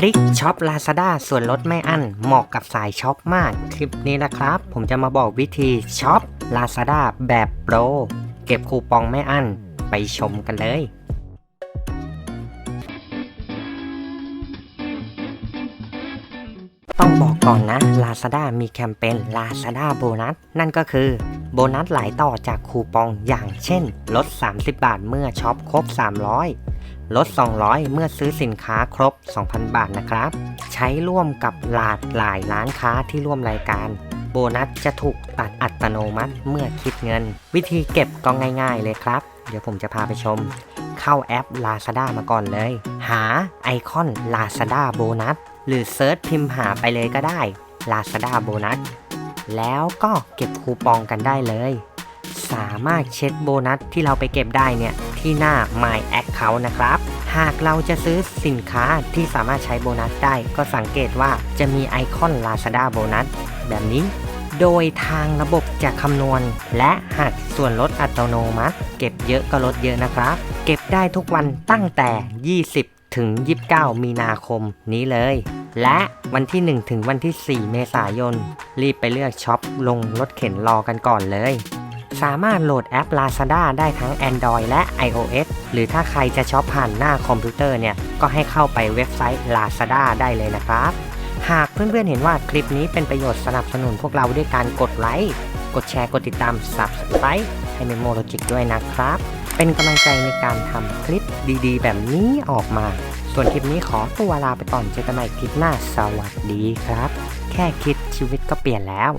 ทริคช็อป Lazada ส่วนลดไม่อั้นเหมาะกับสายช็อปมาก คลิปนี้นะครับ ผมจะมาบอกวิธีช็อป Lazada แบบโปร เก็บคูปองไม่อั้น ไปชมกันเลย ต้องบอกก่อนนะ Lazada มีแคมเปญ Lazada โบนัสนั่นก็คือโบนัสหลายต่อจากคูปองอย่างเช่น ลด 30 บาทเมื่อช็อปครบ 300 ลด 200 เมื่อซื้อสินค้าครบ 2,000 บาทนะครับ ใช้ร่วมกับหลากหลายร้านค้าที่ร่วมรายการ โบนัสจะถูกตัดอัตโนมัติเมื่อคิดเงิน วิธีเก็บก็ง่ายๆเลยครับ เดี๋ยวผมจะพาไปชม เข้าแอป Lazada มาก่อนเลย หาไอคอน Lazada โบนัสหรือเซิร์ชพิมพ์หาไปเลยก็ได้ Lazada โบนัสแล้วก็เก็บคูปองกันได้เลย สามารถเช็คโบนัสที่เราไปเก็บได้เนี่ย ที่หน้า My Account นะครับ หากเราจะซื้อสินค้าที่สามารถใช้โบนัสได้ ก็สังเกตว่าจะมีไอคอน Lazada โบนัสแบบนี้ โดยทางระบบจะคำนวณ และหักส่วนลดอัตโนมัติ เก็บเยอะก็ลดเยอะนะครับ เก็บได้ทุกวันตั้งแต่ 20 ถึง 29 มีนาคมนี้เลยและวันที่ 1 ถึงวันที่ 4 เมษายน รีบไปเลือกช็อปลงรถเข็นรอกันก่อนเลย สามารถโหลดแอป Lazada ได้ทั้ง Android และ iOS หรือถ้าใครจะช็อปผ่านหน้าคอมพิวเตอร์เนี่ย ก็ให้เข้าไปเว็บไซต์ Lazada ได้เลยนะครับ หากเพื่อนๆเห็นว่าคลิปนี้เป็นประโยชน์สนับสนุนพวกเราด้วยการกดไลค์ กดแชร์ กดติดตาม Subscribe ให้ Memo Logic ด้วยนะครับ เป็นกำลังใจในการทำคลิปดีๆ แบบนี้ออกมา ส่วนคลิปนี้ขอตัวลาไปก่อนเจอกันใหม่คลิปหน้า สวัสดีครับ แค่คิดชีวิตก็เปลี่ยนแล้ว